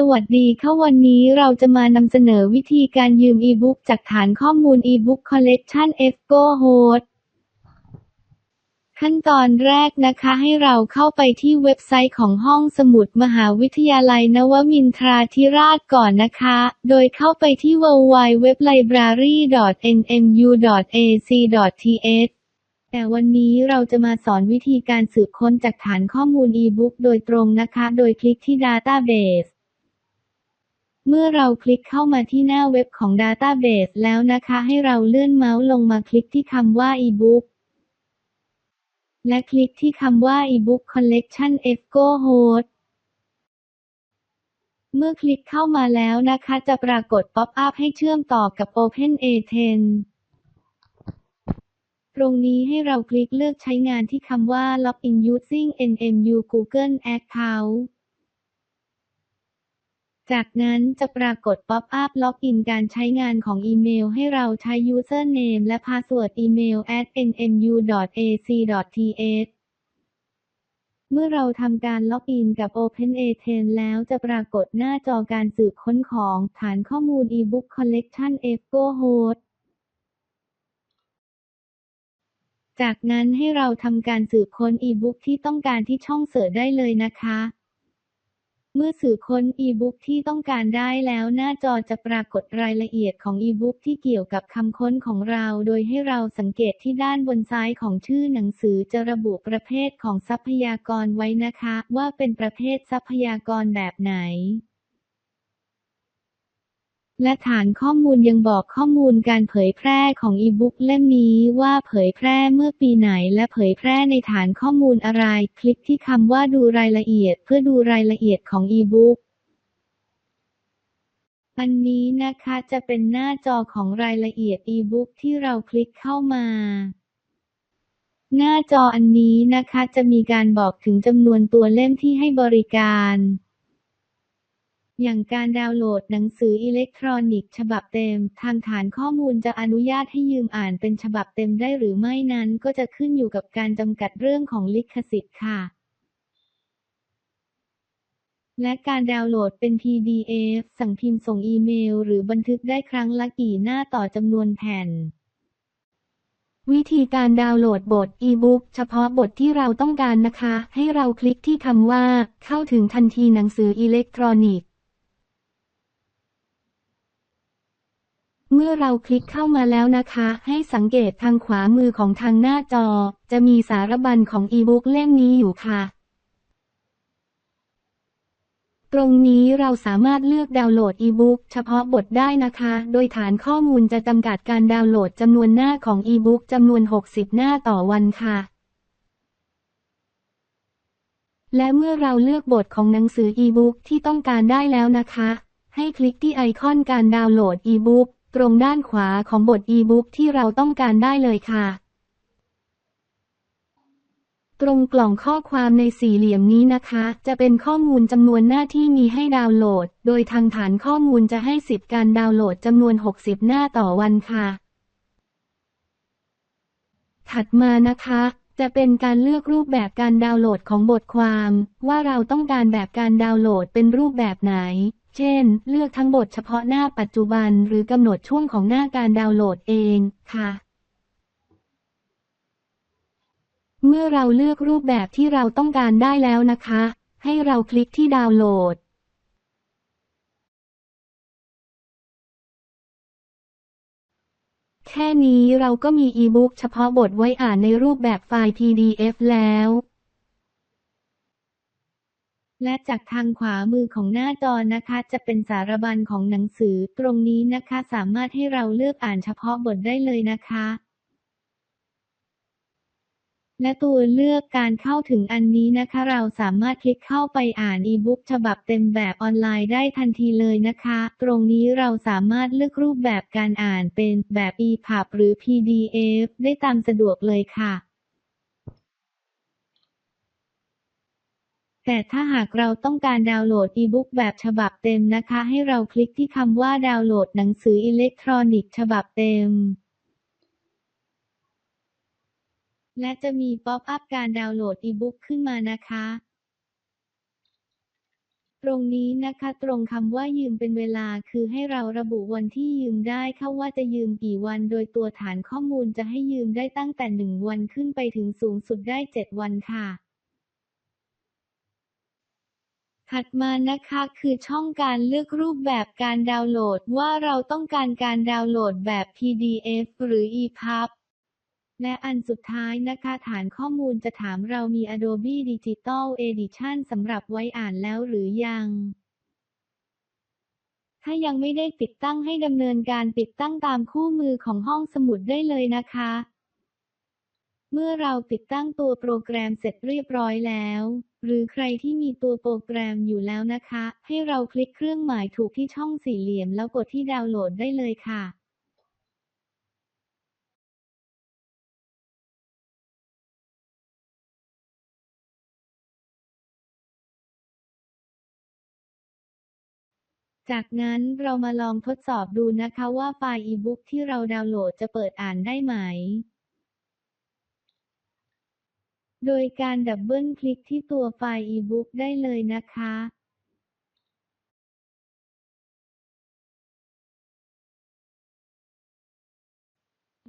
สวัสดีค่ะวันนี้เราจะมานำเสนอวิธีการยืมอีบุ๊กจากฐานข้อมูล eBook Collection EFCO Host ขั้นตอนแรกนะคะให้เราเข้าไปที่เว็บไซต์ของห้องสมุดมหาวิทยาลัยนวมินทราธิราชก่อนนะคะ โดยเข้าไปที่ www.library.nmu.ac.th แต่วันนี้เราจะมาสอนวิธีการสืบค้นจากฐานข้อมูล e-book โดยตรงนะคะ โดยคลิกที่ Database เมื่อเราคลิกเข้ามาที่หน้าเว็บของ Database แล้วนะคะ ให้เราเลื่อนเมาส์ลงมาคลิกที่คำว่า e-book และคลิกที่คำว่า e-book collection EFCO host เมื่อคลิกเข้ามาแล้วนะคะ จะปรากฏป๊อปอัพให้เชื่อมต่อกับ OpenA10 ตรงนี้ให้เราคลิกเลือกใช้งานที่คำว่า Login using NMU Google Account จากนั้นจะปรากฏป๊อปอัพล็อกอินการใช้งานของอีเมลให้เราใช้ username และ password อีเมล at nmu.ac.th เมื่อเราทำการล็อกอินกับ OpenA10 แล้วจะปรากฏหน้าจอการสืบค้นของฐานข้อมูล eBook Collection EFCO Host จากนั้นให้เราทำการสืบค้นอีบุ๊กที่ต้องการที่ช่องเสิร์ชได้เลยนะคะ เมื่อสืบค้นอีบุ๊กที่ต้องการได้แล้วหน้าจอจะปรากฏรายละเอียดของอีบุ๊กที่เกี่ยวกับคำค้นของเรา โดยให้เราสังเกตที่ด้านบนซ้ายของชื่อหนังสือจะระบุประเภทของทรัพยากรไว้นะคะ ว่าเป็นประเภททรัพยากรแบบไหน และฐานข้อมูลยังบอกข้อมูลการเผยแพร่ของอีบุ๊กเล่มนี้ว่าเผยแพร่เมื่อปีไหนและเผยแพร่ในฐานข้อมูลอะไร คลิกที่คำว่าดูรายละเอียดเพื่อดูรายละเอียดของอีบุ๊กอันนี้นะคะจะเป็นหน้าจอของรายละเอียดอีบุ๊กที่เราคลิกเข้ามาหน้าจออันนี้นะคะจะมีการบอกถึงจำนวนตัวเล่มที่ให้บริการ อย่างการดาวน์โหลดหนังสืออิเล็กทรอนิกส์ฉบับเต็ม ทางฐานข้อมูลจะอนุญาตให้ยืมอ่านเป็นฉบับเต็มได้หรือไม่นั้นก็จะขึ้นอยู่กับการจำกัดเรื่องของลิขสิทธิ์ค่ะ และการดาวน์โหลดเป็น PDF สั่งพิมพ์ส่งอีเมล หรือบันทึกได้ครั้งละกี่หน้าต่อจำนวนแผ่น วิธีการดาวน์โหลดบทอีบุ๊กเฉพาะบทที่เราต้องการนะคะ ให้เราคลิกที่คำว่า เข้าถึงทันทีหนังสืออิเล็กทรอนิกส์ เมื่อเราคลิกเข้ามาแล้วนะคะ ให้สังเกตทางขวามือของทางหน้าจอ จะมีสารบัญของอีบุ๊กเล่มนี้อยู่ค่ะ ตรงนี้เราสามารถเลือกดาวน์โหลดอีบุ๊กเฉพาะบทได้นะคะ โดยฐานข้อมูลจะจำกัดการดาวน์โหลดจำนวนหน้าของอีบุ๊กจำนวน 60 หน้าต่อวันค่ะ และเมื่อเราเลือกบทของหนังสืออีบุ๊กที่ต้องการได้แล้วนะคะ ให้คลิกที่ไอคอนการดาวน์โหลดอีบุ๊ก ตรงด้านขวาของบทอีบุ๊กที่เราต้องการได้เลยค่ะ ตรงกล่องข้อความในสี่เหลี่ยมนี้นะคะ จะเป็นข้อมูลจำนวนหน้าที่มีให้ดาวน์โหลด โดยทางฐานข้อมูลจะให้สิทธิ์การดาวน์โหลดจำนวน 60 หน้าต่อวันค่ะ ถัดมานะคะจะเป็นการเลือกรูปแบบการดาวน์โหลดของบทความ ว่าเราต้องการแบบการดาวน์โหลดเป็นรูปแบบไหน เช่น เลือกทั้งบทเฉพาะหน้าปัจจุบันหรือกำหนดช่วงของหน้าการดาวน์โหลดเองค่ะ เมื่อเราเลือกรูปแบบที่เราต้องการได้แล้วนะคะ ให้เราคลิกที่ดาวน์โหลดแค่นี้เราก็มีอีบุ๊กเฉพาะบทไว้อ่านในรูปแบบไฟล์ PDF แล้ว และจากทางขวามือของหน้าจอนะคะ จะเป็นสารบัญของหนังสือ ตรงนี้นะคะสามารถให้เราเลือกอ่านเฉพาะบทได้เลยนะคะ และตัวเลือกการเข้าถึงอันนี้นะคะ เราสามารถคลิกเข้าไปอ่านอีบุ๊กฉบับเต็มแบบออนไลน์ได้ทันทีเลยนะคะ ตรงนี้เราสามารถเลือกรูปแบบการอ่านเป็นแบบ EPUB หรือ PDF ได้ตามสะดวกเลยค่ะ แต่ถ้าหากเราต้องการดาวน์โหลดอีบุ๊กแบบฉบับเต็มนะคะ ให้เราคลิกที่คำว่าดาวน์โหลดหนังสืออิเล็กทรอนิกส์ฉบับเต็ม และจะมีป๊อปอัพการดาวน์โหลดอีบุ๊กขึ้นมานะคะ ตรงนี้นะคะตรงคำว่ายืมเป็นเวลาคือให้เราระบุวันที่ยืมได้เข้าว่าจะยืมกี่วัน โดยตัวฐานข้อมูลจะให้ยืมได้ตั้งแต่ 1 วันขึ้นไปถึงสูงสุดได้ 7 วันค่ะ ถัดมานะคะคือช่องการเลือกรูปแบบการดาวน์โหลดว่าเราต้องการการดาวน์โหลดแบบ PDF หรือ EPUB และอันสุดท้ายนะคะฐานข้อมูลจะถามเรามี Adobe Digital Edition สำหรับไว้อ่านแล้วหรือยัง ถ้ายังไม่ได้ติดตั้งให้ดำเนินการติดตั้งตามคู่มือของห้องสมุดได้เลยนะคะ เมื่อเราติดตั้งตัวโปรแกรมเสร็จเรียบร้อยแล้ว หรือใครที่มีตัวโปรแกรมอยู่แล้วนะคะ ให้เราคลิกเครื่องหมายถูกที่ช่องสี่เหลี่ยมแล้วกดที่ดาวน์โหลดได้เลยค่ะจากนั้นเรามาลองทดสอบดูนะคะว่าไฟล์อีบุ๊กที่เราดาวน์โหลดจะเปิดอ่านได้ไหม โดยการดับเบิลคลิกที่ตัวไฟล์อีบุ๊กได้เลยนะคะ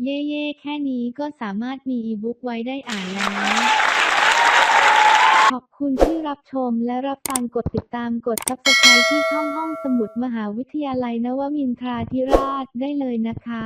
เย่ๆแค่นี้ก็สามารถมีอีบุ๊กไว้ได้อ่านแล้ว ขอบคุณที่รับชมและรับฟังกดติดตามกด Subscribe ที่ช่องห้องสมุดมหาวิทยาลัยนวมินทราธิราชได้เลยนะคะ